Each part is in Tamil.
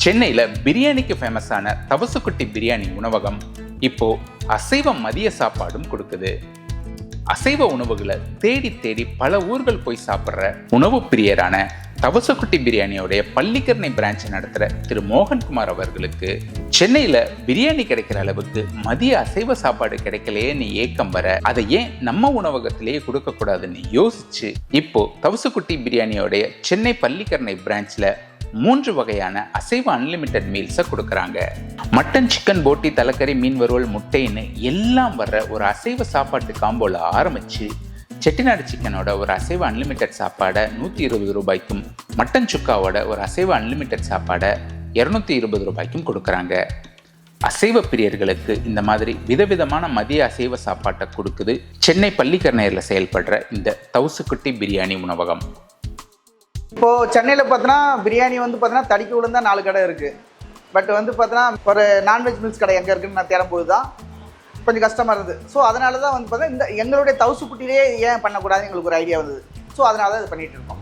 சென்னையில் பிரியாணிக்கு ஃபேமஸான தவசுக்குட்டி பிரியாணி உணவகம் இப்போ அசைவ மதிய சாப்பாடும் கொடுக்குது. அசைவ உணவுகளை தேடி தேடி பல ஊர்கள் போய் சாப்பிட்ற உணவு பிரியரான தவசக்குட்டி பிரியாணியோடைய பள்ளிக்கரணை பிரான்ச் நடத்துகிற திரு மோகன்குமார் அவர்களுக்கு சென்னையில் பிரியாணி கிடைக்கிற அளவுக்கு மதிய அசைவ சாப்பாடு கிடைக்கலையேன்னு ஏக்கம் வர அதை ஏன் நம்ம உணவகத்திலேயே கொடுக்கக்கூடாதுன்னு யோசிச்சு இப்போ தவசுக்குட்டி பிரியாணியோடைய சென்னை பள்ளிக்கரணை பிரான்ச்சில் மூன்று வகையான அசைவ அன்லிமிட்டெட் மீல்ஸை கொடுக்குறாங்க. மட்டன் சிக்கன் போட்டி தலைக்கறி மீன் வறுவல் முட்டைன்னு எல்லாம் வர்ற ஒரு அசைவ சாப்பாட்டு காம்போல ஆரம்பிச்சு செட்டிநாடு சிக்கனோட ஒரு அசைவ அன்லிமிட்டெட் சாப்பாடை நூற்றி இருபது ரூபாய்க்கும் மட்டன் சுக்காவோட ஒரு அசைவ அன்லிமிட்டெட் சாப்பாடை இரநூத்தி இருபது ரூபாய்க்கும் கொடுக்குறாங்க. அசைவ பிரியர்களுக்கு இந்த மாதிரி விதவிதமான மதிய அசைவ சாப்பாட்டை கொடுக்குது சென்னை பள்ளிக்கரணையில் செயல்படுற இந்த தவுசுக்குட்டி பிரியாணி உணவகம். இப்போ சென்னையில் பார்த்தோன்னா பிரியாணி வந்து பார்த்தோன்னா தடிக்கு விழுந்தா நாலு கடை இருக்குது பட் வந்து பார்த்தோன்னா ஒரு நான்வெஜ் மீல்ஸ் கடை எங்கே இருக்குன்னு நான் தேடும்போது தான் கொஞ்சம் கஷ்டமாக இருந்தது. ஸோ அதனால தான் வந்து பார்த்தீங்கன்னா இந்த எங்களுடைய தவுசு ஏன் பண்ணக்கூடாதுன்னு எங்களுக்கு ஒரு ஐடியா வந்தது. ஸோ அதனால தான் இது பண்ணிகிட்டு இருக்கோம்.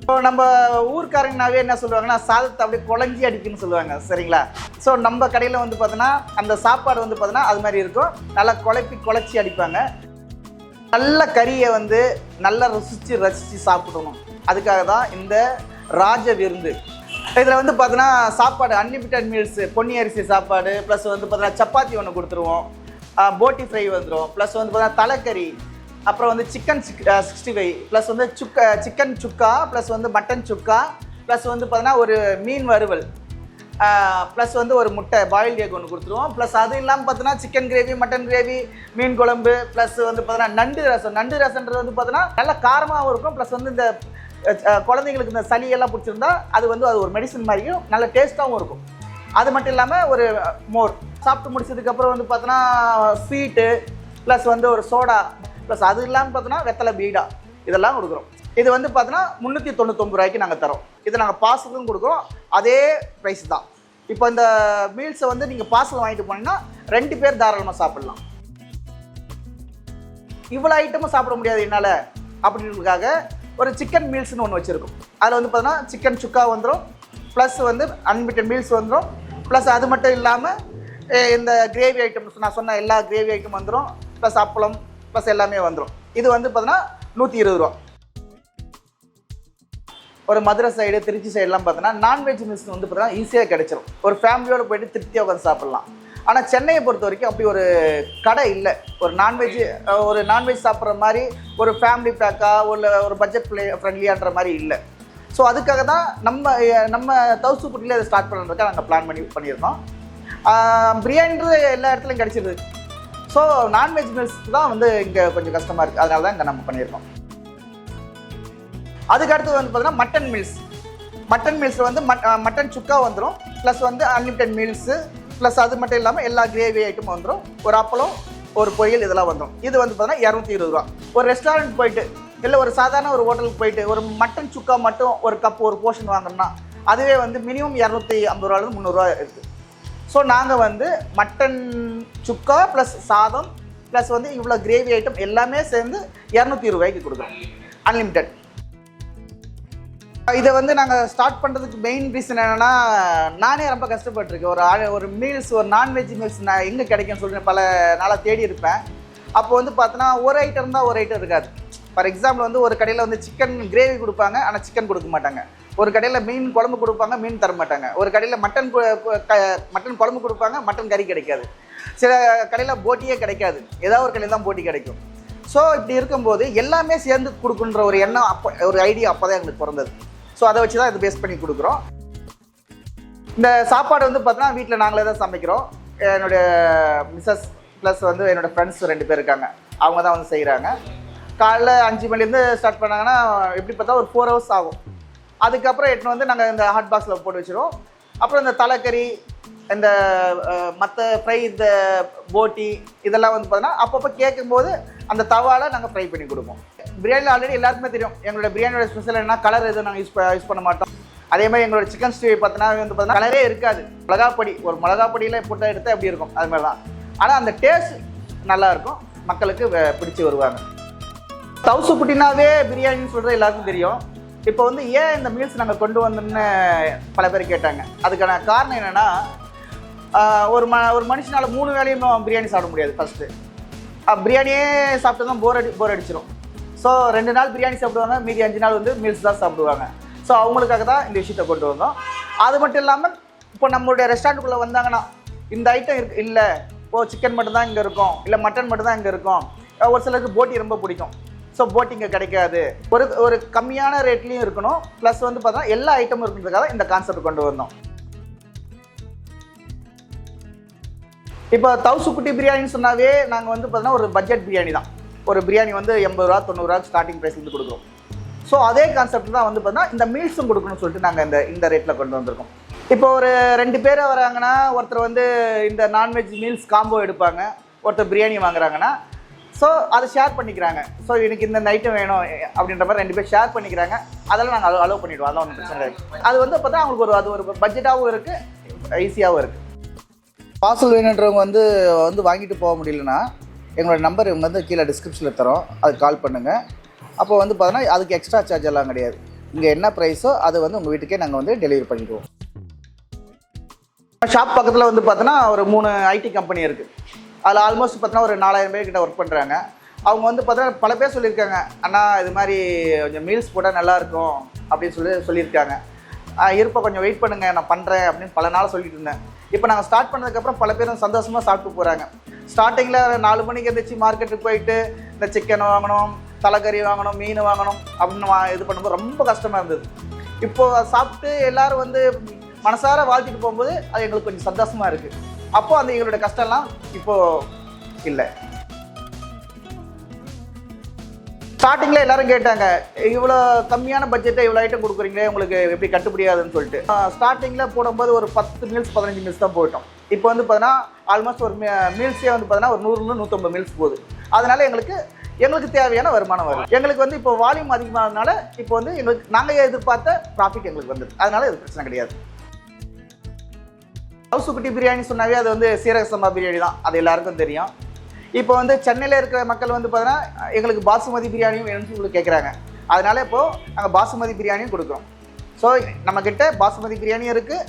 இப்போ நம்ம ஊர்க்காரங்கனாவே என்ன சொல்லுவாங்கன்னா சாதத்தை அப்படியே குழஞ்சி அடிக்குன்னு சொல்லுவாங்க சரிங்களா? ஸோ நம்ம கடையில் வந்து பார்த்தோன்னா அந்த சாப்பாடு வந்து பார்த்தோன்னா அது மாதிரி இருக்கும். நல்லா குழப்பி குழச்சி அடிப்பாங்க. நல்ல கறியை வந்து நல்லா ருசித்து ரசித்து சாப்பிடணும். அதுக்காக தான் இந்த ராஜ விருந்து. இதில் வந்து பார்த்தோன்னா சாப்பாடு அன்லிமிட்டட் மீல்ஸு பொன்னி அரிசி சாப்பாடு ப்ளஸ் வந்து பார்த்தோன்னா சப்பாத்தி ஒன்று கொடுத்துருவோம். போட்டி ஃப்ரை வந்துடும் ப்ளஸ் வந்து பார்த்தோன்னா தலைக்கறி அப்புறம் வந்து chicken chick sixty five plus வந்து சுக்கா சிக்கன் சுக்கா ப்ளஸ் வந்து மட்டன் சுக்கா ப்ளஸ் வந்து பார்த்தோன்னா ஒரு மீன் வறுவல். ப்ளஸ் வந்து ஒரு முட்டை பாயில் எக் ஒன்று கொடுத்துருவோம். ப்ளஸ் அது இல்லாமல் பார்த்தோன்னா சிக்கன் கிரேவி மட்டன் கிரேவி மீன் குழம்பு ப்ளஸ் வந்து பார்த்தோன்னா நண்டு ரசம். நண்டு ரசம்ன்றது வந்து பார்த்தோன்னா நல்ல காரமாகவும் இருக்கும். ப்ளஸ் வந்து இந்த குழந்தைங்களுக்கு இந்த சளி எல்லாம் பிடிச்சிருந்தா அது வந்து அது ஒரு மெடிசன் மாதிரியும் நல்ல டேஸ்ட்டாகவும் இருக்கும். அது மட்டும் இல்லாமல் ஒரு மோர். சாப்பிட்டு முடிச்சதுக்கப்புறம் வந்து பார்த்தோன்னா ஸ்வீட்டு ப்ளஸ் வந்து ஒரு சோடா ப்ளஸ் அது இல்லாமல் பார்த்தோன்னா வெத்தலை பீடா இதெல்லாம் கொடுக்குறோம். இது வந்து பார்த்தோன்னா முந்நூற்றி தொண்ணூத்தொம்பது ரூபாய்க்கு நாங்கள் தரோம். இது நாங்கள் பாசலும் கொடுக்குறோம். அதே ப்ரைஸ் தான். இப்போ இந்த மீல்ஸை வந்து நீங்கள் பார்சல் வாங்கிட்டு போனீங்கன்னா ரெண்டு பேர் தாராளமாக சாப்பிட்லாம். இவ்வளோ ஐட்டமும் சாப்பிட முடியாது என்னால். அப்படின்றதுக்காக ஒரு சிக்கன் மீல்ஸ்னு ஒன்று வச்சுருக்கோம். அதில் வந்து பார்த்தோன்னா சிக்கன் சுக்கா வந்துடும் ப்ளஸ் வந்து அன்லிமிட்டட் மீல்ஸ் வந்துடும் ப்ளஸ் அது மட்டும் இல்லாமல் இந்த கிரேவி ஐட்டம்ஸ் நான் சொன்ன எல்லா கிரேவி ஐட்டம் வந்துடும் ப்ளஸ் அப்பளம் ப்ளஸ் எல்லாமே வந்துடும் இது வந்து பார்த்தோன்னா நூற்றி இருபது ரூபா. ஒரு மதுரை சைடு திருச்சி சைடெலாம் பார்த்தோன்னா நான்வெஜ் மீல்ஸ் வந்து பார்த்தீங்கன்னா ஈஸியாக கிடைச்சிரும். ஒரு ஃபேமிலியோடு போயிட்டு திருப்தியாக உட்காந்து சாப்பிட்லாம். ஆனால் சென்னையை பொறுத்த வரைக்கும் அப்படி ஒரு கடை இல்லை. ஒரு நான்வெஜ் ஒரு நான்வெஜ் சாப்பிட்ற மாதிரி ஒரு ஃபேமிலி பேக்காக ஒரு ஒரு பட்ஜெட் பிளே ஃப்ரெண்ட்லியான்ற மாதிரி இல்லை. ஸோ அதுக்காக தான் நம்ம நம்ம தவுசுக்குட்டியில் அதை ஸ்டார்ட் பண்ணுறதுக்காக நாங்கள் பிளான் பண்ணி பண்ணியிருக்கோம் பிரியாணின்றது எல்லா இடத்துலையும் கிடச்சிருது. ஸோ நான்வெஜ் மீல்ஸ் தான் வந்து இங்கே கொஞ்சம் கஷ்டமாக இருக்குது அதனால தான் இங்கே நம்ம பண்ணியிருக்கோம். அதுக்கு அடுத்து வந்து பார்த்தீங்கன்னா மட்டன் மீல்ஸ் மட்டன் மீல்ஸில் வந்து மட் மட்டன் சுக்கா வந்துடும் ப்ளஸ் வந்து அன்லிமிட்டட் மீல்ஸு ப்ளஸ் அது மட்டும் இல்லாமல் எல்லா கிரேவி ஐட்டமும் வந்துடும் ஒரு அப்பளம் ஒரு பொரியல் இதெல்லாம் வந்துடும் இது வந்து பார்த்தீங்கன்னா இரநூத்தி இருபது ரூபா. ஒரு ரெஸ்டாரண்ட் போயிட்டு இல்லை ஒரு சாதாரண ஒரு ஹோட்டலுக்கு போயிட்டு ஒரு மட்டன் சுக்கா மட்டும் ஒரு கப் ஒரு போர்ஷன் வாங்கினோம்னா அதுவே வந்து மினிமம் இரநூத்தி ஐம்பது ரூபாலேருந்து முந்நூறுரூவா இருக்குது ஸோ நாங்கள் வந்து மட்டன் சுக்கா ப்ளஸ் சாதம் ப்ளஸ் வந்து இவ்வளோ கிரேவி ஐட்டம் எல்லாமே சேர்ந்து இரநூத்தி இருபது ரூபாய்க்கு கொடுக்குறோம். அன்லிமிட்டெட் இதை வந்து நாங்கள் ஸ்டார்ட் பண்ணுறதுக்கு மெயின் ரீசன் என்னென்னா நானே ரொம்ப கஷ்டப்பட்டிருக்கேன். ஒரு ஒரு மீல்ஸ் ஒரு நான்வெஜ் மீல்ஸ் நான் எங்கே கிடைக்கும்னு சொல்லி பல நாளாக தேடி இருப்பேன். அப்போ வந்து பார்த்தோன்னா ஒரு ஐட்டம் தான் ஒரு ஐட்டம் இருக்காது. ஃபார் எக்ஸாம்பிள் வந்து ஒரு கடையில் வந்து சிக்கன் கிரேவி கொடுப்பாங்க ஆனால் சிக்கன் கொடுக்க மாட்டாங்க. ஒரு கடையில் மீன் குழம்பு கொடுப்பாங்க மீன் தர மாட்டாங்க. ஒரு கடையில் மட்டன் க- மட்டன் குழம்பு கொடுப்பாங்க மட்டன் கறி கிடைக்காது. சில கடையில் போட்டியே கிடைக்காது. ஏதாவது ஒரு கடையில் தான் போட்டி கிடைக்கும். ஸோ இப்படி இருக்கும்போது எல்லாமே சேர்ந்து கொடுக்குன்ற ஒரு எண்ணம் அப்போ ஒரு ஐடியா அப்போ தான் எங்களுக்கு பிறந்தது. ஸோ அதை வச்சு தான் இது பேஸ் பண்ணி கொடுக்குறோம். இந்த சாப்பாடு வந்து பார்த்தோன்னா வீட்டில் நாங்களே தான் சமைக்கிறோம். என்னுடைய மிஸ்ஸஸ் ப்ளஸ் வந்து என்னோடய ஃப்ரெண்ட்ஸ் ரெண்டு பேர் இருக்காங்க. அவங்க தான் வந்து செய்கிறாங்க காலைல அஞ்சு மணிலேருந்து ஸ்டார்ட் பண்ணாங்கன்னா எப்படி பார்த்தா ஒரு ஃபோர் ஹவர்ஸ் ஆகும். அதுக்கப்புறம் எட்டுன்னு வந்து நாங்கள் இந்த ஹாட் பாக்ஸில் போட்டு வச்சுருவோம். அப்புறம் இந்த தலைக்கறி இந்த மற்ற ஃப்ரை இந்த போட்டி இதெல்லாம் வந்து பார்த்தோன்னா அப்பப்போ கேட்கும்போது அந்த தவால நாங்கள் ஃப்ரை பண்ணி கொடுப்போம். பிரியாணியில் ஆல்ரெடி எல்லாருக்குமே தெரியும். எங்களோட பிரியாணியோட ஸ்பெஷல் என்ன கலர் எதுவும் நாங்கள் யூஸ் யூஸ் பண்ண மாட்டோம். அதே மாதிரி எங்களோட சிக்கன் ஸ்டீ பார்த்தீங்கன்னா வந்து பார்த்தீங்கன்னா கலரே இருக்காது. மிளகாப்பொடி ஒரு மிளகாப்பொடியில் போட்டால் எடுத்தால் எப்படி இருக்கும்? அது மாதிரி தான் ஆனால் அந்த டேஸ்ட் நல்லா இருக்கும். மக்களுக்கு பிடிச்சி வருவாங்க. தவுசு புட்டினாவே பிரியாணின்னு சொல்கிறது எல்லாருக்கும் தெரியும். இப்போ வந்து ஏன் இந்த மீல்ஸ் நாங்கள் கொண்டு வந்தோம்னு பல பேர் கேட்டாங்க. அதுக்கான காரணம் என்னென்னா ஒரு ம ஒரு மனுஷனால் மூணு வேலையும் பிரியாணி சாப்பிட முடியாது ஃபஸ்ட்டு பிரியாணியே சாப்பிட்டு தான் போர் அடி போர் அடிச்சிடும் ஸோ ரெண்டு நாள் பிரியாணி சாப்பிடுவாங்க மீதி அஞ்சு நாள் வந்து மீல்ஸ் தான் சாப்பிடுவாங்க. ஸோ அவங்களுக்காக தான் இந்த விஷயத்தை கொண்டு வந்தோம். அது மட்டும் இல்லாமல் இப்போ நம்மளுடைய ரெஸ்டாரண்ட்டுக்குள்ளே வந்தாங்கன்னா இந்த ஐட்டம் இருக்கு இல்லை ஓ சிக்கன் மட்டும்தான் இங்கே இருக்கும் இல்லை மட்டன் மட்டும்தான் இங்கே இருக்கும். ஒரு சிலருக்கு போட்டி ரொம்ப பிடிக்கும். ஸோ போட்டி இங்கே கிடைக்காது. ஒரு ஒரு கம்மியான ரேட்லேயும் இருக்கணும். ப்ளஸ் வந்து பார்த்தா எல்லா ஐட்டமும் இருக்கிறதுக்காக இந்த கான்செப்ட் கொண்டு வந்தோம். இப்போ தவுசுக்குட்டி பிரியாணின்னு சொன்னாவே நாங்கள் வந்து பார்த்தோன்னா ஒரு பட்ஜெட் பிரியாணி தான். ஒரு பிரியாணி வந்து எண்பது ரூபா தொண்ணூறுரூவா ஸ்டார்டிங் ப்ரைஸ் வந்து கொடுக்குறோம். ஸோ அதே கான்செப்ட் தான் வந்து பார்த்தீங்கன்னா இந்த மீல்ஸும் கொடுக்கணும்னு சொல்லிட்டு நாங்கள் இந்த இந்த ரேட்டில் கொண்டு வந்திருக்கோம். இப்போ ஒரு ரெண்டு பேர் வராங்கன்னா ஒருத்தர் வந்து இந்த நான்வெஜ் மீல்ஸ் காம்போ எடுப்பாங்க ஒருத்தர் பிரியாணி வாங்குறாங்கன்னா ஸோ அதை ஷேர் பண்ணிக்கிறாங்க. ஸோ எனக்கு இந்த ஐட்டம் வேணும் அப்படின்ற மாதிரி ரெண்டு பேர் ஷேர் பண்ணிக்கிறாங்க. அதெல்லாம் நாங்கள் அலோவ் பண்ணிவிடுவோம் அதெல்லாம் ஒன்றும் பிரச்சனை கிடையாது. அது வந்து பார்த்தா அவங்களுக்கு ஒரு அது ஒரு பட்ஜெட்டாகவும் இருக்குது ஈஸியாகவும் இருக்குது பார்சல் வேணுன்றவங்க வந்து வந்து வாங்கிட்டு போக முடியலன்னா எங்களோட நம்பர் இவங்க வந்து கீழே டிஸ்கிரிப்ஷனில் தரோம். அதுக்கு கால் பண்ணுங்கள் அப்போ வந்து பார்த்தோன்னா அதுக்கு எக்ஸ்ட்ரா சார்ஜ் எல்லாம் கிடையாது. இங்கே என்ன ப்ரைஸோ அது வந்து உங்கள் வீட்டுக்கே நாங்கள் வந்து டெலிவரி பண்ணிடுவோம். ஷாப் பக்கத்தில் வந்து பார்த்தோன்னா ஒரு மூணு ஐடி கம்பெனி இருக்குது அதில் ஆல்மோஸ்ட் பார்த்தோன்னா ஒரு நாலாயிரம் பேர் கிட்ட ஒர்க் பண்ணுறாங்க அவங்க வந்து பார்த்தோன்னா பல பேர் சொல்லியிருக்காங்க. அண்ணா இது மாதிரி கொஞ்சம் மீல்ஸ் போட்டால் நல்லாயிருக்கும் அப்படின்னு சொல்லி சொல்லியிருக்காங்க. இருப்பா கொஞ்சம் வெயிட் பண்ணுங்கள் நான் பண்ணுறேன் அப்படின்னு பல நாள் சொல்லிட்டு இருந்தேன். இப்போ நாங்கள் ஸ்டார்ட் பண்ணதுக்கப்புறம் பல பேரும் சந்தோஷமாக சாப்பிட்டு போகிறாங்க ஸ்டார்டிங்கில் நாலு மணிக்கு எழுந்திரிச்சு மார்க்கெட்டுக்கு போயிட்டு இந்த சிக்கன் வாங்கணும் தலைக்கறி வாங்கணும் மீன் வாங்கணும் அப்படின்னு வா இது பண்ணும்போது ரொம்ப கஷ்டமாக இருந்தது. இப்போது சாப்பிட்டு எல்லோரும் வந்து மனசார வாழ்த்திட்டு போகும்போது அது எங்களுக்கு கொஞ்சம் சந்தோஷமாக இருக்குது அப்போது அந்த எங்களுடைய கஷ்டம்லாம் இப்போது இல்லை. ஸ்டார்டிங்கில் எல்லாரும் கேட்டாங்க இவ்வளோ கம்மியான பட்ஜெட்டை இவ்வளோ ஐட்டம் கொடுக்குறீங்களே உங்களுக்கு எப்படி கட்டுப்படியாதுன்னு சொல்லிட்டு. ஸ்டார்டிங்கில் போடும்போது ஒரு பத்து மீல்ஸ் பதினஞ்சு மீல்ஸ் தான் போயிட்டோம் இப்போ வந்து பார்த்தீங்கன்னா ஆல்மோஸ்ட் ஒரு மீல்ஸே வந்து பார்த்தீங்கன்னா ஒரு நூறு நூற்றம்பது மீல்ஸ் போகுது. அதனால எங்களுக்கு எங்களுக்கு தேவையான வருமானம் வரும் எங்களுக்கு வந்து இப்போ வால்யூம் அதிகமானதுனால இப்போ வந்து எங்களுக்கு நாங்கள் எதிர்பார்த்த ப்ராஃபிட் எங்களுக்கு வந்தது. அதனால இது பிரச்சனை கிடையாது. ஹவுசுக்குட்டி பிரியாணி சொன்னாவே அது வந்து சீரக சம்பா பிரியாணி தான். அது எல்லாருக்கும் தெரியும். இப்போ வந்து சென்னையில் இருக்கிற மக்கள் வந்து பார்த்தீங்கன்னா எங்களுக்கு பாசுமதி பிரியாணியும் வேணும்னு சொல்லி கேட்குறாங்க அதனால இப்போது நாங்கள் பாசுமதி பிரியாணியும் கொடுக்குறோம். ஸோ நம்மக்கிட்ட பாசுமதி பிரியாணியும் இருக்குது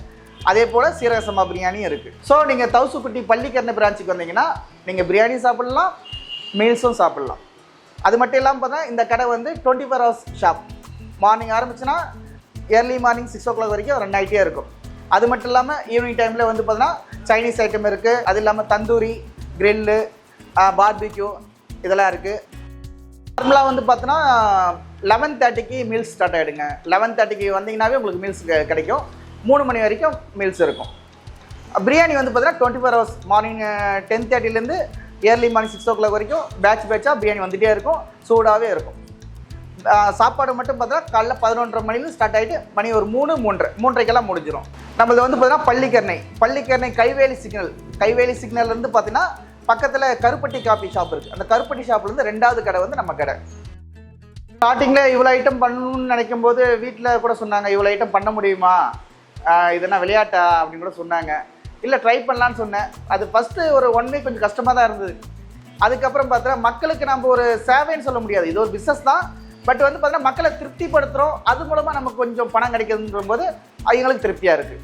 அதே போல் சீரக சம்பா பிரியாணியும் இருக்குது ஸோ நீங்கள் தவுசுக்குட்டி பள்ளிக்கரணை பிரான்ச்சுக்கு வந்தீங்கன்னா நீங்கள் பிரியாணி சாப்பிட்லாம் மீல்ஸும் சாப்பிட்லாம். அது மட்டும் இல்லாமல் பார்த்தா இந்த கடை வந்து twenty four hours shop morning ஆரம்பிச்சுன்னா early morning six o'clock வரைக்கும் ரன் ஆகிட்டே இருக்கும். அது மட்டும் இல்லாமல் ஈவினிங் டைமில் வந்து பார்த்தீங்கன்னா சைனீஸ் ஐட்டம் இருக்குது அது இல்லாமல் தந்தூரி க்ரில்லு பார்பிக்யூ இதெல்லாம் இருக்குது நார்மலாக வந்து பார்த்தோன்னா லெவன் தேர்ட்டிக்கு மீல்ஸ் ஸ்டார்ட் ஆகிடுங்க லெவன் தேர்ட்டிக்கு வந்தீங்கன்னாவே உங்களுக்கு மீல்ஸ் கிடைக்கும். மூணு மணி வரைக்கும் மீல்ஸ் இருக்கும். பிரியாணி வந்து பார்த்தீங்கன்னா twenty four hours morning ten தேர்ட்டிலேருந்து early morning six o'clock வரைக்கும் பேட்ச் பேட்சாக பிரியாணி வந்துகிட்டே இருக்கும். சூடாகவே இருக்கும். சாப்பாடு மட்டும் பார்த்தீங்கன்னா காலைல பதினொன்றரை மணிலேருந்து ஸ்டார்ட் ஆகிட்டு மணி ஒரு மூணு மூன்றரை மூன்றரைக்கெல்லாம் முடிஞ்சிடும் நம்மளது வந்து பார்த்தீங்கன்னா பள்ளிக்கரணை பள்ளிக்கரணை கைவேலி சிக்னல். கைவேலி சிக்னல்லேருந்து பார்த்தீங்கன்னா பக்கத்தில் கருப்பட்டி காஃபி ஷாப் இருக்குது அந்த கருப்பட்டி ஷாப்லேருந்து ரெண்டாவது கடை வந்து நம்ம கடை. ஸ்டார்டிங்கில் இவ்வளோ ஐட்டம் பண்ணணும்னு நினைக்கும் போது வீட்டில் கூட சொன்னாங்க இவ்வளோ ஐட்டம் பண்ண முடியுமா? இதெல்லாம் என்ன விளையாட்டா? அப்படின்னு கூட சொன்னாங்க. இல்லை ட்ரை பண்ணலான்னு சொன்னேன். அது ஃபஸ்ட்டு ஒரு ஒன் வீக் கொஞ்சம் கஷ்டமாக தான் இருந்தது. அதுக்கப்புறம் பார்த்தா மக்களுக்கு நம்ம ஒரு சேவைன்னு சொல்ல முடியாது. இது ஒரு பிஸ்னஸ் தான். பட் வந்து பார்த்தீங்கன்னா மக்களை திருப்திப்படுத்துகிறோம் அது மூலமாக நமக்கு கொஞ்சம் பணம் கிடைக்குதுன்ற போது அவங்களுக்கு திருப்தியாக இருக்குது